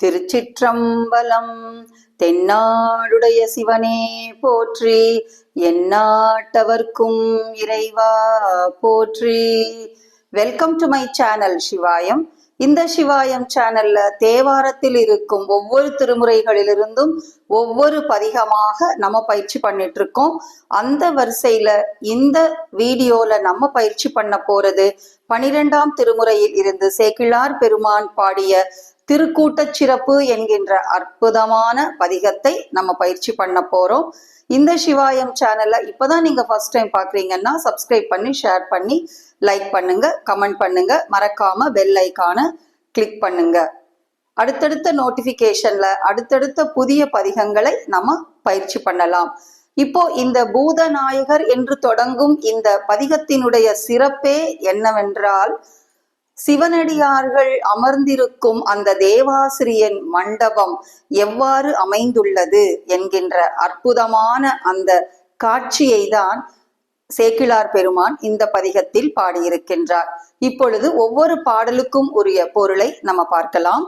திருச்சிற்றம்பலம் தென்னாடுடைய சிவனே போற்றி எந்நாட்டவர்க்கும் இறைவா போற்றி. Welcome to my channel Sivayam இந்த சிவாயம் சேனல்ல தேவாரத்தில் இருக்கும் ஒவ்வொரு திருமுறைகளிலிருந்தும் ஒவ்வொரு பதிகமாக நம்ம பயிற்சி பண்ணிட்டு இருக்கோம் அந்த வரிசையில இந்த வீடியோல நம்ம பயிற்சி பண்ண போறது பனிரெண்டாம் திருமுறையில் இருந்து சேக்கிழார் பெருமான் பாடிய திருக்கூட்டச் சிறப்பு என்கின்ற அற்புதமான பதிகத்தை நம்ம பயிற்சி பண்ண போறோம். இந்த சிவாயம் சேனல்ல இப்பதான் நீங்க ஃபர்ஸ்ட் டைம் பாக்குறீங்கன்னா சப்ஸ்கிரைப் பண்ணி ஷேர் பண்ணி லைக் பண்ணுங்க கமெண்ட் பண்ணுங்க. மறக்காம பெல் ஐக்கான கிளிக் பண்ணுங்க. அடுத்தடுத்த நோட்டிபிகேஷன்ல அடுத்தடுத்த புதிய பதிகங்களை நம்ம பயிற்சி பண்ணலாம். இப்போ இந்த பூதநாயகர் என்று தொடங்கும் இந்த பதிகத்தினுடைய சிறப்பே என்னவென்றால் சிவனடியார்கள் அமர்ந்திருக்கும் அந்த தேவாசிரியன் மண்டபம் எவ்வாறு அமைந்துள்ளது என்கின்ற அற்புதமான அந்த காட்சியை தான் சேக்கிழார் பெருமான் இந்த பதிகத்தில் பாடியிருக்கின்றார். இப்பொழுது ஒவ்வொரு பாடலுக்கும் உரிய பொருளை நம்ம பார்க்கலாம்.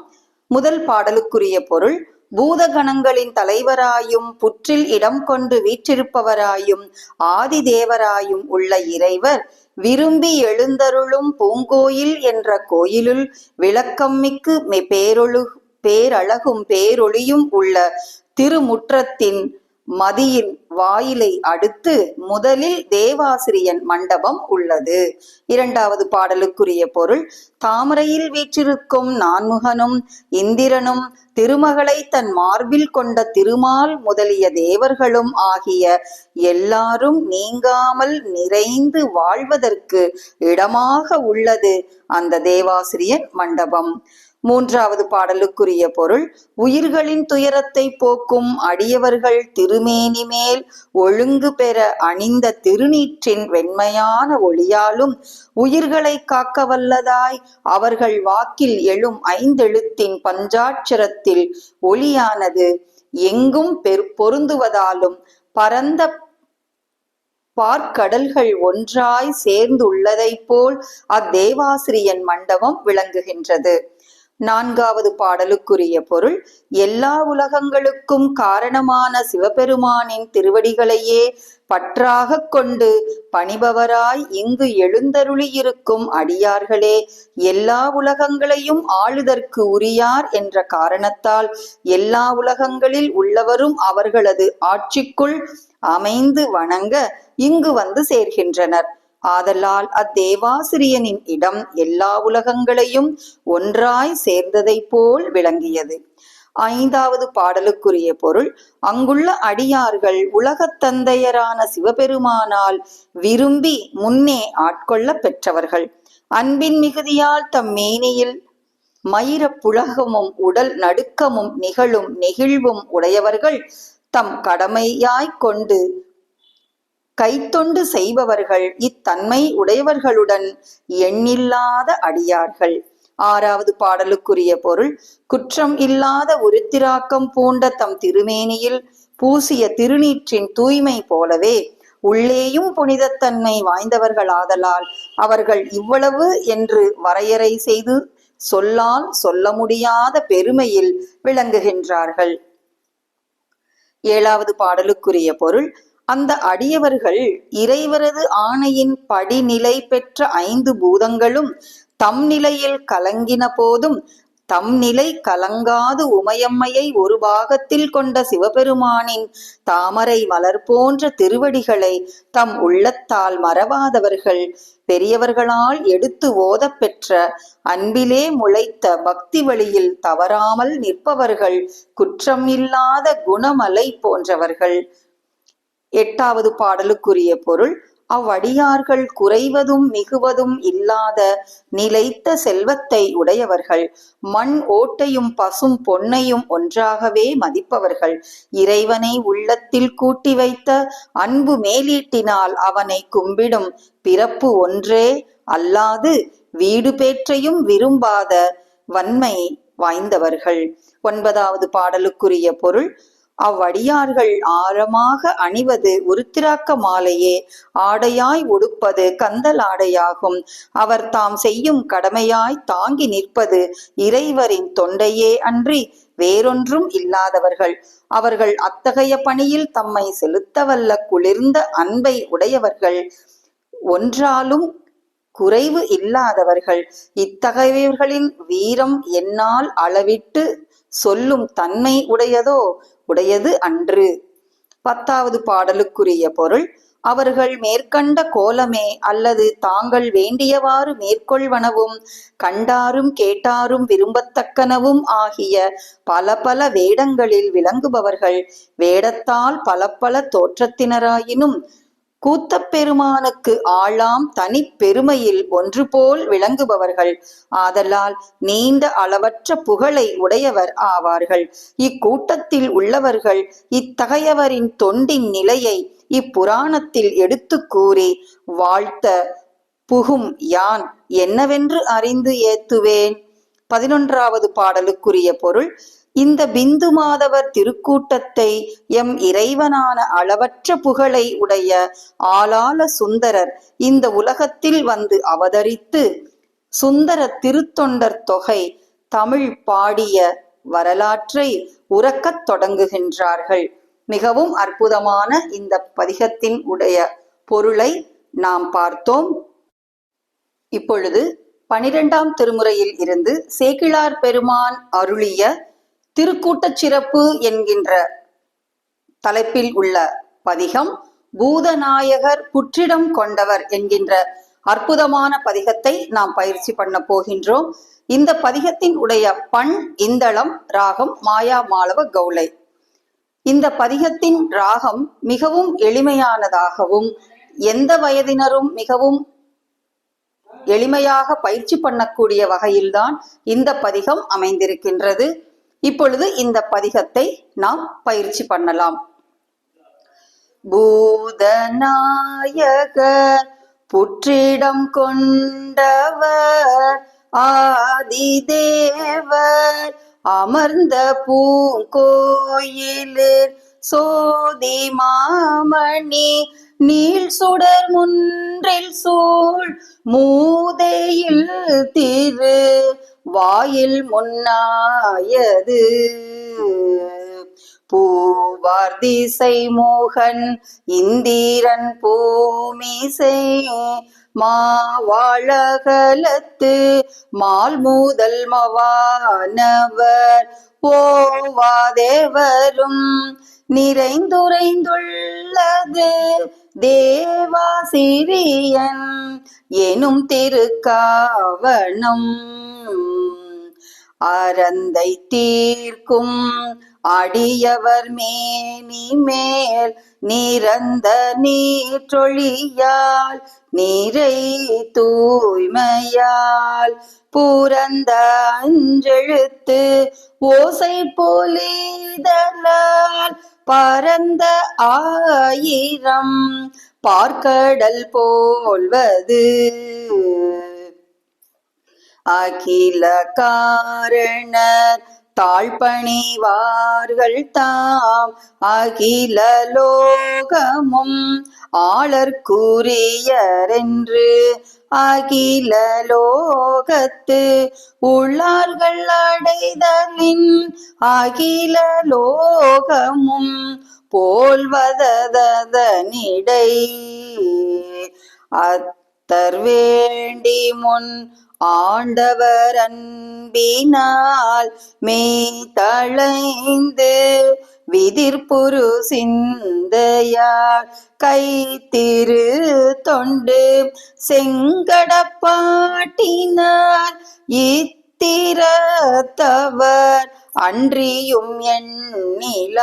முதல் பாடலுக்குரிய பொருள் பூதகணங்களின் தலைவராயும் புற்றில் இடம் கொண்டு வீற்றிருப்பவராயும் ஆதி தேவராயும் உள்ள இறைவர் விரும்பி எழுந்தருளும் பூங்கோயில் என்ற கோயிலுள் விளக்கம்மிக்கு பேரொழு பேரழகும் பேரொளியும் உள்ள திருமுற்றத்தின் மதியின் வாயிலை அடுத்து முதலில் தேவாசிரியன் மண்டபம் உள்ளது. இரண்டாவது பாடலுக்குரிய பொருள் தாமரையில் வீற்றிருக்கும் நான்முகனும் இந்திரனும் திருமகளை தன் மார்பில் கொண்ட திருமால் முதலிய தேவர்களும் ஆகிய எல்லாரும் நீங்காமல் நிறைந்து வாழ்வதற்கு இடமாக உள்ளது அந்த தேவாசிரியன் மண்டபம். மூன்றாவது பாடலுக்குரிய பொருள் உயிர்களின் துயரத்தை போக்கும் அடியவர்கள் திருமேனி மேல் ஒழுங்கு பெற அணிந்த திருநீற்றின் வெண்மையான ஒளியாலும் உயிர்களை காக்க வல்லதாய் அவர்கள் வாக்கில் எழும் ஐந்தெழுத்தின் பஞ்சாட்சரத்தில் ஒளியானது எங்கும் பெரு பொருந்துவதாலும் பரந்த பார்க்கடல்கள் ஒன்றாய் சேர்ந்துள்ளதைப் போல் அத்தேவாசிரியன் மண்டபம் விளங்குகின்றது. நான்காவது பாடலுக்குரிய பொருள் எல்லா உலகங்களுக்கும் காரணமான சிவபெருமானின் திருவடிகளையே பற்றாக கொண்டு பணிபவராய் இங்கு எழுந்தருளியிருக்கும் அடியார்களே எல்லா உலகங்களையும் ஆளுதற்கு உரியார் என்ற காரணத்தால் எல்லா உலகங்களில் உள்ளவரும் அவர்களது ஆட்சிக்குள் அமைந்து வணங்க இங்கு வந்து சேர்கின்றனர். ஆதலால் அத்தேவாசிரியனின் இடம் எல்லா உலகங்களையும் ஒன்றாய் சேர்ந்ததைப் போல் விளங்கியது. ஐந்தாவது பாடலுக்குரிய பொருள் அங்குள்ள அடியார்கள் உலகத் தந்தையரான சிவபெருமானால் விரும்பி முன்னே ஆட்கொள்ள பெற்றவர்கள். அன்பின் மிகுதியால் தம் மேனியில் மயிர புலகமும் உடல் நடுக்கமும் நிகழும் நெகிழ்வும் உடையவர்கள் தம் கடமையாய்க் கொண்டு கைத்தொண்டு செய்பவர்கள் இத்தன்மை உடையவர்களுடன் எண்ணில்லாத அடியார்கள். ஆறாவது பாடலுக்குரிய பொருள் குற்றம் இல்லாத உருத்திராக்கம் பூண்ட தம் திருமேனியில் பூசிய திருநீற்றின் தூய்மை போலவே உள்ளேயும் புனிதத்தன்மை வாய்ந்தவர்களாதலால் அவர்கள் இவ்வளவு என்று வரையறை செய்து சொல்லால் சொல்ல முடியாத பெருமையில் விளங்குகின்றார்கள். ஏழாவது பாடலுக்குரிய பொருள் அந்த அடியவர்கள் இறைவரது ஆணையின் படிநிலை பெற்ற ஐந்து பூதங்களும் தம் நிலையில் கலங்கின போதும் தம் நிலை கலங்காது உமையம்மையை ஒரு பாகத்தில் கொண்ட சிவபெருமானின் தாமரை மலர் போன்ற திருவடிகளை தம் உள்ளத்தால் மறவாதவர்கள் பெரியவர்களால் எடுத்து ஓதப் பெற்ற அன்பிலே முளைத்த பக்தி வழியில் தவறாமல் நிற்பவர்கள் குற்றம் இல்லாத குணமலை போன்றவர்கள். எட்டாவது பாடலுக்குரிய பொருள் அவ்வடியார்கள் குறைவதும் மிகுவதும் இல்லாத நிலைத்த செல்வத்தை உடையவர்கள். மண் ஓட்டையும் பசும் பொன்னையும் ஒன்றாகவே மதிப்பவர்கள். இறைவனை உள்ளத்தில் கூட்டி வைத்த அன்பு மேலீட்டினால் அவனை கும்பிடும் பிறப்பு ஒன்றே அல்லாது வீடு பேற்றையும் விரும்பாத வன்மை வாய்ந்தவர்கள். ஒன்பதாவது பாடலுக்குரிய பொருள் அவ்வடியார்கள் ஆழமாக அணிவது உருத்திராக்க மாலையே. ஆடையாய் உடுப்பது கந்தல் ஆடையாகும். அவர் தாம் செய்யும் கடமையாய் தாங்கி நிற்பது இறைவரின் தொண்டையே அன்றி வேறொன்றும் இல்லாதவர்கள். அவர்கள் அத்தகைய பணியில் தம்மை செலுத்தவல்ல குளிர்ந்த அன்பை உடையவர்கள். ஒன்றாலும் குறைவு இல்லாதவர்கள். இத்தகையவர்களின் வீரம் என்னால் அளவிட்டு சொல்லும் தன்மை உடையதோ? உடையது அன்று. பத்தாவது பாடலுக்குரிய பொருள் அவர்கள் மேற்கண்ட கோலமே அல்லது தாங்கள் வேண்டியவாறு மேற்கொள்வனவும் கண்டாரும் கேட்டாரும் விரும்பத்தக்கனவும் ஆகிய பல பல வேடங்களில் விளங்குபவர்கள் வேடத்தால் பல பல தோற்றத்தினராயினும் கூத்தப் பெருமானுக்கு ஆளாம் தனி பெருமையில் ஒன்று போல் விளங்குபவர்கள். ஆதலால் நீண்ட அளவற்ற புகழை உடையவர் ஆவார்கள். இக்கூட்டத்தில் உள்ளவர்கள் இத்தகையவரின் தொண்டின் நிலையை இப்புராணத்தில் எடுத்துக் கூறி வாழ்த்த புகும் யான் என்னவென்று அறிந்து ஏத்துவேன்? பதினொன்றாவது பாடலுக்குரிய பொருள் இந்த பிந்து மாதவர் திருக்கூட்டத்தை எம் இறைவனான அளவற்ற புகழை உடைய ஆளாள சுந்தரர் இந்த உலகத்தில் வந்து அவதரித்து சுந்தர திருத்தொண்டர் தொகை தமிழ் பாடிய வரலாற்றை உறக்கத் தொடங்குகின்றார்கள். மிகவும் அற்புதமான இந்த பதிகத்தின் உடைய பொருளை நாம் பார்த்தோம். இப்பொழுது பனிரெண்டாம் திருமுறையில் இருந்து சேக்கிழார் பெருமான் அருளிய திருக்கூட்டச் சிறப்பு என்கின்ற தலைப்பில் உள்ள பதிகம் பூதநாயகர் புற்றிடம் கொண்டவர் என்கின்ற அற்புதமான பதிகத்தை நாம் பயிற்சி பண்ண போகின்றோம். இந்த பதிகத்தின் உடைய பண் இந்தளம் ராகம் மாயா மாளவ கௌளை. இந்த பதிகத்தின் ராகம் மிகவும் எளிமையானதாகவும் எந்த வயதினரும் மிகவும் எளிமையாக பயிற்சி பண்ணக்கூடிய வகையில்தான் இந்த பதிகம் அமைந்திருக்கின்றது. இப்பொழுது இந்த பதிகத்தை நாம் பயிற்சி பண்ணலாம். பூதநாயகர் புற்றிடம் கொண்டவர் ஆதிதேவர் அமர்ந்த பூங்கோயிலில் சோதி மாமணி நீள் சுடர் முன்றில் சூழ் மூதையில் திரு வாயில் முன்னாயது. பூவார் திசை மோகன் இந்திரன் பூமிசை மாவாழகலத்து மால் மூதல் மவானவர். ஓவாதேவரும் நிறைந்துரைந்துள்ளது. தேவாசிரியன் எனும் திருக்காவணம். அறந்தை தீர்க்கும் அடியவர் மேனி மேல் நிரந்த நீற்றொழியால் நீரை தூய்மையால் பூரந்த அஞ்செழுத்து ஓசை போலிதலால் பரந்த ஆயிரம் பார்க்கடல் போல்வது. அகில காரணர் தாழ்பணிவார்கள் தாம் அகில லோகமும் ஆளற்குரியரென்று அகில லோகத்து உள்ளார்கள் அடைதலின் அகில லோகமும் போல்வததனிடை அத்தர் வேண்டி முன் ஆண்டவர் அன்பினால் மெய் தளைந்து விதிர்புரு சிந்தையார் கை திரு தொண்டு செங்கடப்பாட்டினார் இத்திரத்தவர் அன்றியும் எண்ணிலார்.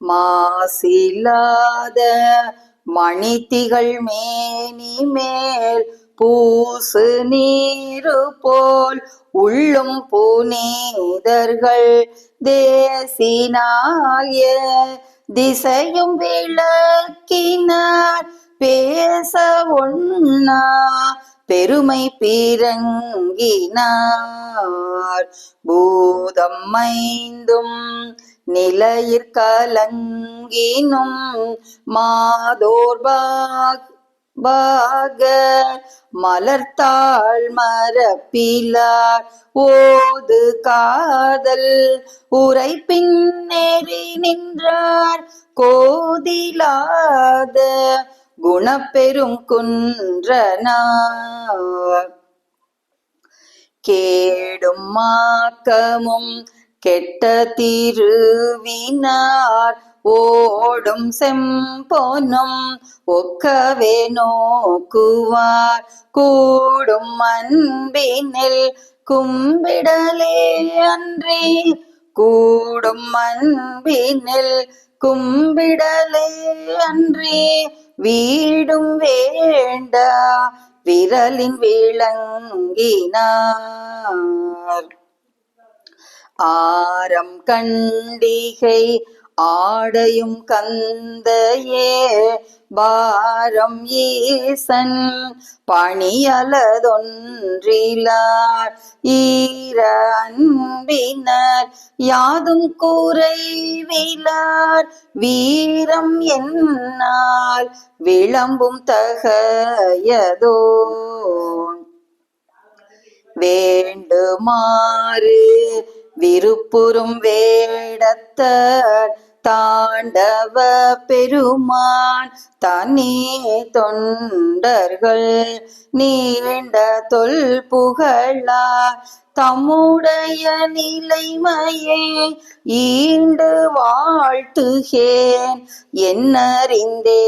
மாசில்லாத மணித்திகள் மேனி மேல் பூசு நீரு போல் உள்ளும் புனிதர்கள் தேசினாய திசையும் விளக்கினார். பேச ஒண்ணா பெருமை பீரங்கினார் பூதம் மைந்தும் நிலையிற் கலங்கினும் மாதோர்பாக் பாக மலர்த்தாள் மரப்பிலார் ஓது காதல் உரை பின்னேறி நின்றார் கோதிலாத குணப்பெரும் குன்றனார். கேடும் மாக்கமும் கெட்ட திருவினார் ஓடும் செம்பொனும் ஒக்கவே நோக்குவார். கூடும் அன்பினில் கும்பிடலே அன்றி கூடும் அன்பினில் கும்பிடலே அன்றி வீடும் வேண்டா விரலின் விளங்கினார். ஆரம் கண்டிகை ஆடையும் கந்தையே பாரம் ஈசன் பணியலதொன்றிலார். ஈர அன்பினர் யாதும் கூறைவிலார் வீரம் என்னால் விளம்பும் தகையதோ வேண்டுமாறு விருப்புறும் வேடத்தர் தாண்டவ பெருமான் தனி தொண்டர்கள் நீண்ட தொல் புகழார். தம்முடைய நிலைமையே ஈண்டு வாழ்த்துகேன் என்னறிந்தேத்துகே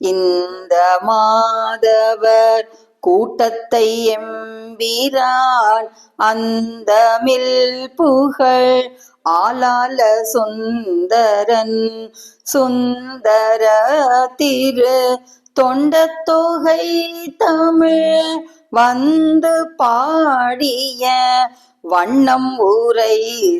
இந்த மாதவர் கூட்டத்தை எம்பிரான் அந்த மில் புகழ். ஆளால சுந்தரன் சுந்தர திரு. தொண்டத்தொகை தமிழ் வந்து பாடிய வண்ணம் ஊரை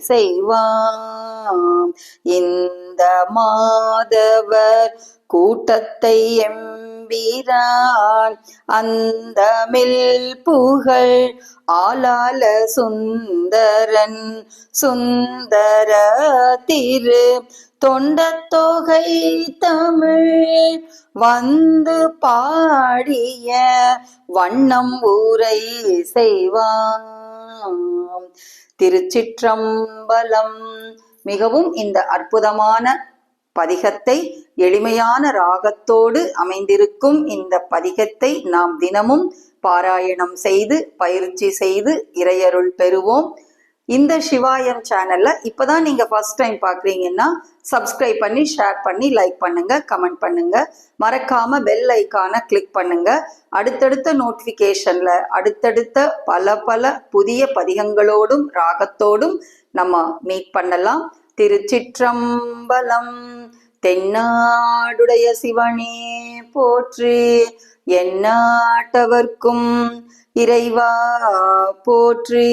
செய்வாம் இந்த மாதவர் கூட்டத்தை எம்பிரான். அந்த மில் புகழ் ஆளால சுந்தரன். சுந்தர திரு தொண்டத்தொகை தமிழ் வந்து பாடிய வண்ணம் ஊரை செய்வான் திருச்சிற்றம்பலம். மிகவும் இந்த அற்புதமான பதிகத்தை எளிமையான ராகத்தோடு அமைந்திருக்கும் இந்த பதிகத்தை நாம் தினமும் பாராயணம் செய்து பயிற்சி செய்து இறையருள் பெறுவோம். இந்த சிவாயம் சேனல்ல இப்பதான் நீங்க ஃபர்ஸ்ட் டைம் பாக்குறீங்கன்னா சப்ஸ்கிரைப் பண்ணி ஷேர் பண்ணி லைக் பண்ணுங்க கமெண்ட் பண்ணுங்க. மறக்காம பெல் ஐக்கான கிளிக் பண்ணுங்க. அடுத்தடுத்த நோட்டிபிகேஷன்ல அடுத்தடுத்த பல பல புதிய பதிகங்களோடும் ராகத்தோடும் நம்ம மீட் பண்ணலாம். திருச்சிற்றம்பலம் தென்னாடுடைய சிவனே போற்றி எந்நாட்டவர்க்கும் இறைவா போற்றி.